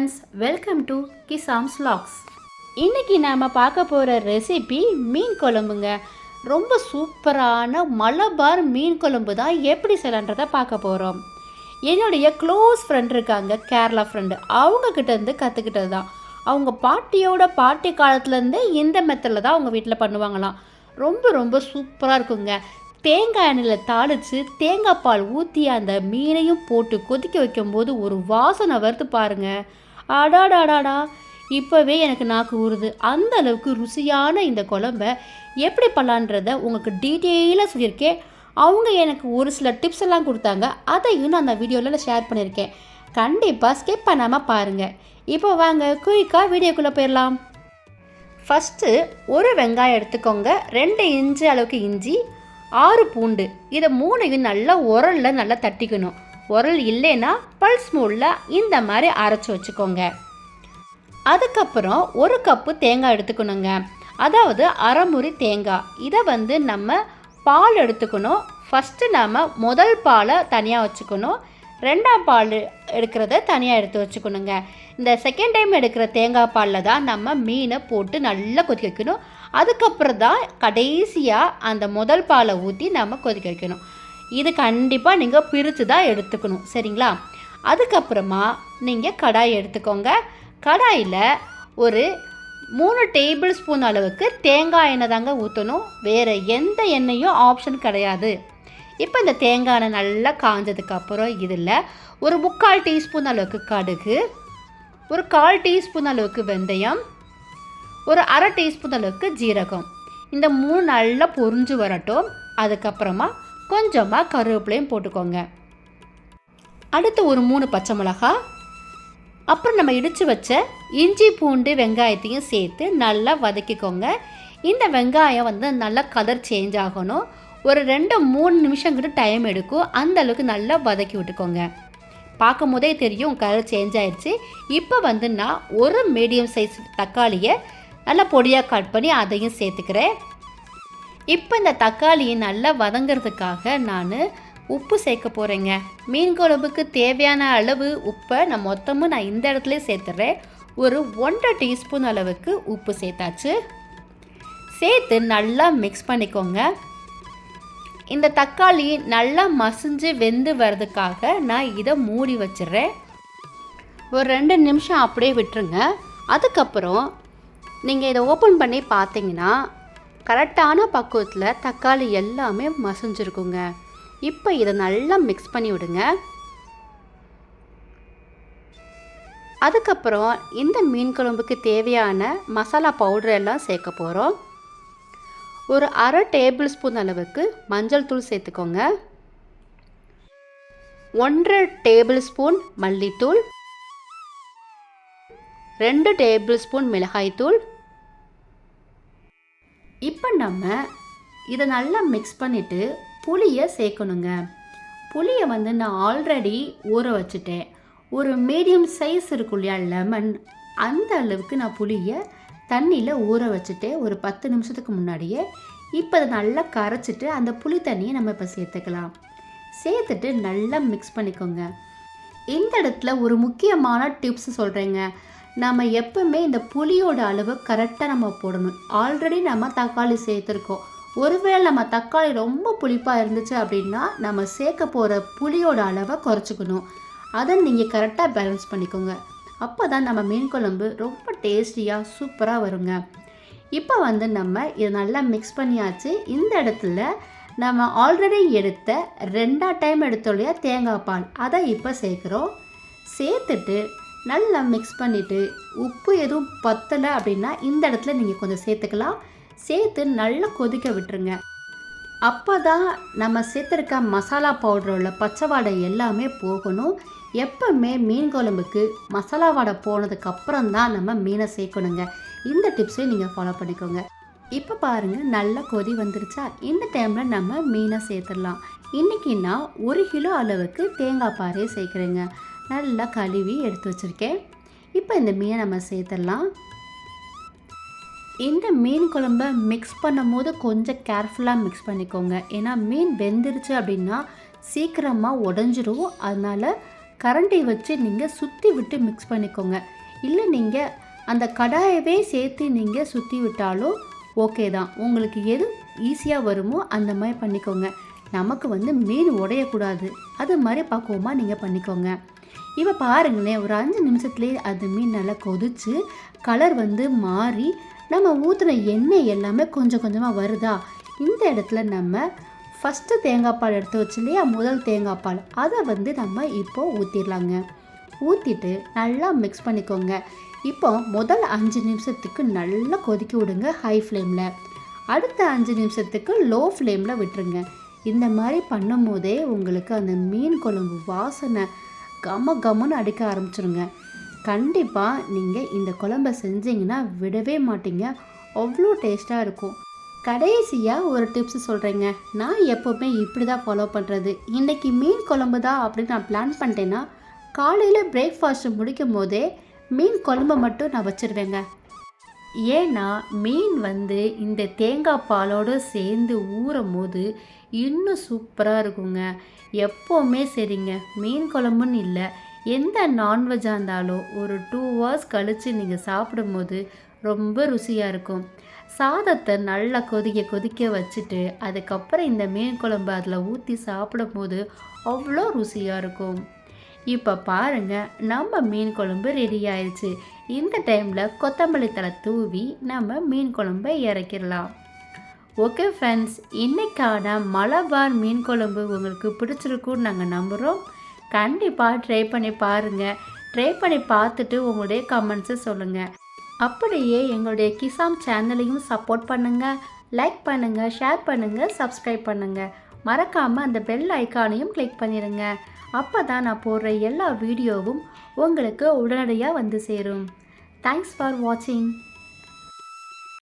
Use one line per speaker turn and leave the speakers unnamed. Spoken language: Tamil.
ஃப்ரெண்ட்ஸ் வெல்கம் டு கிசாம்ஸ் லாக்ஸ் இன்றைக்கி நாம் பார்க்க போகிற ரெசிபி மீன் குழம்புங்க. ரொம்ப சூப்பரான மலபார் மீன் குழம்பு தான் எப்படி செய்யலான்றதை பார்க்க போகிறோம் என்னுடைய க்ளோஸ் ஃப்ரெண்ட் இருக்காங்க கேரளா ஃப்ரெண்டு அவங்கக்கிட்ட இருந்து கற்றுக்கிட்டது தான். அவங்க பாட்டியோட பாட்டி காலத்துலேருந்தே இந்த மெத்தடில் தான் அவங்க வீட்டில் பண்ணுவாங்களாம். ரொம்ப ரொம்ப சூப்பராக இருக்குங்க. தேங்காய் எண்ணெயில் தாளித்து தேங்காய் பால் ஊற்றி அந்த மீனையும் போட்டு கொதிக்க வைக்கும்போது ஒரு வாசனை வருது பாருங்கள் அடாடாடாடா. இப்போவே எனக்கு நாக்கு ஊறுது. அந்த அளவுக்கு ருசியான இந்த குழம்ப எப்படி பண்ணலான்றத உங்களுக்கு டீட்டெயிலாக சொல்லியிருக்கேன். அவங்க எனக்கு ஒரு சில டிப்ஸ் எல்லாம் கொடுத்தாங்க. அதையும் நான் அந்த வீடியோவில் ஷேர் பண்ணியிருக்கேன். கண்டிப்பாக ஸ்கிப் பண்ணாமல் பாருங்கள் இப்போ வாங்க குயிக்காக வீடியோக்குள்ளே போயிடலாம். ஃபஸ்ட்டு ஒரு வெங்காயம் எடுத்துக்கோங்க. ரெண்டு இன்ச்சு அளவுக்கு இஞ்சி ஆறு பூண்டு. இதை மூணையும் நல்லா உரலில் நல்லா தட்டிக்கணும். உரல் இல்லைன்னா பல்ஸ் மூடில் இந்த மாதிரி அரைச்சி வச்சுக்கோங்க. அதுக்கப்புறம் ஒரு கப்பு தேங்காய் எடுத்துக்கணுங்க. அதாவது அரைமுறி தேங்காய். இதை வந்து நம்ம பால் எடுத்துக்கணும். ஃபஸ்ட்டு நாம் முதல் பாலை தனியாக வச்சுக்கணும். ரெண்டாம் பால் எடுக்கிறத தனியாக எடுத்து வச்சுக்கணுங்க. இந்த செகண்ட் டைம் எடுக்கிற தேங்காய் பாலில் தான் நம்ம மீனை போட்டு நல்லா கொதிக்க வைக்கணும். அதுக்கப்புறம் தான் கடைசியாக அந்த முதல் பாலை ஊற்றி நம்ம கொதிக்க வைக்கணும். இது கண்டிப்பாக நீங்கள் பிரித்து தான் எடுத்துக்கணும் சரிங்களா? அதுக்கப்புறமா நீங்கள் கடாய் எடுத்துக்கோங்க. கடாயில் ஒரு மூணு டேபிள் ஸ்பூன் அளவுக்கு தேங்காய் எண்ணெய் தாங்க ஊற்றணும் வேறு எந்த எண்ணெயும் ஆப்ஷன் கிடையாது. இப்போ இந்த தேங்காய் எண்ணெய் நல்லா காஞ்சதுக்கப்புறம் இதில் ஒரு முக்கால் டீஸ்பூன் அளவுக்கு கடுகு ஒரு கால் டீஸ்பூன் அளவுக்கு வெந்தயம் ஒரு அரை டீஸ்பூன் அளவுக்கு ஜீரகம். இந்த மூணு நல்லா பொரிஞ்சு வரட்டும். அதுக்கப்புறமா கொஞ்சமாக கருவேப்பிலையும் போட்டுக்கோங்க. அடுத்து ஒரு மூணு பச்சை மிளகா. அப்புறம் நம்ம இடித்து வச்ச இஞ்சி பூண்டு வெங்காயத்தையும் சேர்த்து நல்லா வதக்கிக்கோங்க. இந்த வெங்காயம் வந்து நல்லா கலர் சேஞ்ச் ஆகணும். ஒரு ரெண்டு மூணு நிமிஷங்கிட்ட டைம் எடுக்கும். அந்த அளவுக்கு நல்லா வதக்கி விட்டுக்கோங்க. பார்க்கும் போதே தெரியும் கலர் சேஞ்ச் ஆயிடுச்சு இப்போ வந்து நான் ஒரு மீடியம் சைஸ் தக்காளியை நல்லா பொடியாக கட் பண்ணி அதையும் சேர்த்துக்கிறேன். இப்போ இந்த தக்காளியை நல்லா வதங்கிறதுக்காக நான் உப்பு சேர்க்க போகிறேங்க மீன் குழம்புக்கு தேவையான அளவு உப்பை நான் மொத்தமும் நான் இந்த இடத்துல சேர்த்துறேன். ஒரு ஒன்றரை டீஸ்பூன் அளவுக்கு உப்பு சேர்த்தாச்சு. சேர்த்து நல்லா மிக்ஸ் பண்ணிக்கோங்க. இந்த தக்காளி நல்லா மசிஞ்சு வெந்து வர்றதுக்காக நான் இதை மூடி வச்சிடுறேன். ஒரு ரெண்டு நிமிஷம் அப்படியே விட்டுருங்க. அதுக்கப்புறம் நீங்கள் இதை ஓப்பன் பண்ணி பார்த்தீங்கன்னா கரெக்டான பக்குவத்தில் தக்காளி எல்லாமே மசிஞ்சிருக்குங்க. இப்போ இதை நல்லா மிக்ஸ் பண்ணி விடுங்க. அதுக்கப்புறம் இந்த மீன் குழம்புக்கு தேவையான மசாலா பவுடர் எல்லாம் சேர்க்க போகிறோம் ஒரு அரை டேபிள் ஸ்பூன் அளவுக்கு மஞ்சள் தூள் சேர்த்துக்கோங்க. ஒன்றரை டேபிள் ஸ்பூன் மல்லித்தூள். ரெண்டு டேபிள் ஸ்பூன் மிளகாய்த்தூள். இப்போ நம்ம இதை நல்லா மிக்ஸ் பண்ணிவிட்டு புளியை சேர்க்கணுங்க. புளியை வந்து நான் ஆல்ரெடி ஊற வச்சுட்டேன். ஒரு மீடியம் சைஸ் இருக்கும் இல்லையா லெமன் அந்த அளவுக்கு நான் புளியை தண்ணியில் ஊற வச்சுட்டேன். ஒரு பத்து நிமிஷத்துக்கு முன்னாடியே. இப்போ அதை நல்லா கரைச்சிட்டு அந்த புளி தண்ணியை நம்ம இப்போ சேர்த்துக்கலாம். சேர்த்துட்டு நல்லா மிக்ஸ் பண்ணிக்கோங்க. இந்த இடத்துல ஒரு முக்கியமான டிப்ஸ் சொல்கிறேங்க நம்ம எப்பவுமே இந்த புளியோட அளவு கரெக்டாக நம்ம போடணும். ஆல்ரெடி நம்ம தக்காளி சேர்த்துருக்கோம். ஒருவேளை நம்ம தக்காளி ரொம்ப புளிப்பாக இருந்துச்சு அப்படின்னா நம்ம சேர்க்க போகிற புளியோட அளவை குறைச்சிக்கணும். அதை நீங்கள் கரெக்டாக பேலன்ஸ் பண்ணிக்கோங்க. அப்போ தான் நம்ம மீன் குழம்பு ரொம்ப டேஸ்டியாக சூப்பராக வருங்க. இப்போ வந்து நம்ம இதை நல்லா மிக்ஸ் பண்ணியாச்சு. இந்த இடத்துல நம்ம ஆல்ரெடி எடுத்த ரெண்டா டைம் எடுத்தோம் இல்லையா தேங்காய் பால். அதை இப்போ சேர்க்குறோம். சேர்த்துட்டு நல்லா மிக்ஸ் பண்ணிவிட்டு உப்பு எதுவும் பத்தலை அப்படின்னா இந்த இடத்துல நீங்கள் கொஞ்சம் சேர்த்துக்கலாம். சேர்த்து நல்லா கொதிக்க விட்டுருங்க. அப்போ தான் நம்ம சேர்த்துருக்க மசாலா பவுடர் உள்ள பச்சை வாடை எல்லாமே போகணும். எப்பவுமே மீன் குழம்புக்கு மசாலா வாடை போனதுக்கப்புறம் தான் நம்ம மீனை சேர்க்கணுங்க. இந்த டிப்ஸையும் நீங்கள் ஃபாலோ பண்ணிக்கோங்க. இப்போ பாருங்கள் நல்லா கொதி வந்துருச்சா? இந்த டைமில் நம்ம மீனை சேர்த்துடலாம். இன்றைக்கி நான் ஒரு கிலோ அளவுக்கு தேங்காய் பாறையை சேர்க்குறேங்க. நல்லா கழுவி எடுத்து வச்சுருக்கேன். இப்போ இந்த மீனை நம்ம சேர்த்துடலாம். இந்த மீன் குழம்ப மிக்ஸ் பண்ணும் போது கொஞ்சம் கேர்ஃபுல்லாக மிக்ஸ் பண்ணிக்கோங்க. ஏன்னா மீன் வெந்துருச்சு அப்படின்னா சீக்கிரமாக உடஞ்சிரும். அதனால் கரண்டி வச்சு நீங்கள் சுற்றி விட்டு மிக்ஸ் பண்ணிக்கோங்க. இல்லை நீங்கள் அந்த கடாயவே சேர்த்து நீங்கள் சுற்றி விட்டாலும் ஓகே தான். உங்களுக்கு எது ஈஸியாக வருமோ அந்த மாதிரி பண்ணிக்கோங்க. நமக்கு வந்து மீன் உடையக்கூடாது. அது மாதிரி பக்குவமாக நீங்கள் பண்ணிக்கோங்க. இப்போ பாருங்களேன் ஒரு அஞ்சு நிமிஷத்துலேயே அது மீன் நல்லா கொதிச்சு கலர் வந்து மாறி நம்ம ஊற்றின எண்ணெய் எல்லாமே கொஞ்சம் கொஞ்சமாக வருதா? இந்த இடத்துல நம்ம ஃபஸ்ட்டு தேங்காய் பால் எடுத்து வச்சு இல்லையா முதல் தேங்காய் பால் அதை வந்து நம்ம இப்போது ஊற்றிடலாங்க ஊற்றிட்டு நல்லா மிக்ஸ் பண்ணிக்கோங்க. இப்போ முதல் அஞ்சு நிமிஷத்துக்கு நல்லா கொதிக்க விடுங்க ஹை ஃப்ளேமில் அடுத்த அஞ்சு நிமிஷத்துக்கு லோ ஃப்ளேமில் விட்டுருங்க. இந்த மாதிரி பண்ணும் போதே உங்களுக்கு அந்த மீன் குழம்பு வாசனை கம கமன்னு அடிக்க ஆரம்பிச்சிருங்க. கண்டிப்பாக நீங்கள் இந்த குழம்ப செஞ்சீங்கன்னா விடவே மாட்டீங்க. அவ்வளோ டேஸ்ட்டாக இருக்கும். கடைசியாக ஒரு டிப்ஸ் சொல்கிறேங்க நான் எப்போவுமே இப்படி தான் ஃபாலோ பண்ணுறது இன்றைக்கி மீன் குழம்பு தான் அப்படின்னு நான் பிளான் பண்ணிட்டேன்னா காலையில் பிரேக்ஃபாஸ்ட்டு முடிக்கும் போதே மீன் குழம்பு மட்டும் நான் வச்சுருவேங்க. ஏன்னா மீன் வந்து இந்த தேங்காய் பாலோடு சேர்ந்து ஊறும் போது இன்னும் சூப்பராக இருக்குங்க. எப்போவுமே சரிங்க. மீன் குழம்புன்னு இல்லை. எந்த நான்வெஜ்ஜாக இருந்தாலும் ஒரு டூ ஹவர்ஸ் கழித்து நீங்கள் சாப்பிடும்போது ரொம்ப ருசியாக இருக்கும். சாதத்தை நல்லா கொதிக்க கொதிக்க வச்சுட்டு அதுக்கப்புறம் இந்த மீன் குழம்பு அதில் ஊற்றி சாப்பிடும்போது அவ்வளோ ருசியாக இருக்கும். இப்போ பாருங்கள் நம்ம மீன் குழம்பு ரெடி ஆயிடுச்சு இந்த டைமில் கொத்தமல்லி தலை தூவி நம்ம மீன் குழம்பை இறக்கிடலாம். ஓகே ஃப்ரெண்ட்ஸ் இன்றைக்கான மலபார் மீன் குழம்பு உங்களுக்கு பிடிச்சிருக்குன்னு நாங்கள் நம்புகிறோம் கண்டிப்பாக ட்ரை பண்ணி பாருங்கள் ட்ரை பண்ணி பார்த்துட்டு உங்களுடைய கமெண்ட்ஸை சொல்லுங்கள் அப்படியே எங்களுடைய கிசாம் சேனலையும் சப்போர்ட் பண்ணுங்கள் லைக் பண்ணுங்கள் ஷேர் பண்ணுங்கள் சப்ஸ்கிரைப் பண்ணுங்கள் மறக்காமல் அந்த பெல் ஐக்கானையும் கிளிக் பண்ணிடுங்க அப்போ தான் நான் போடுற எல்லா வீடியோவும் உங்களுக்கு உடனடியாக வந்து சேரும். தேங்க்ஸ் ஃபார் வாட்சிங்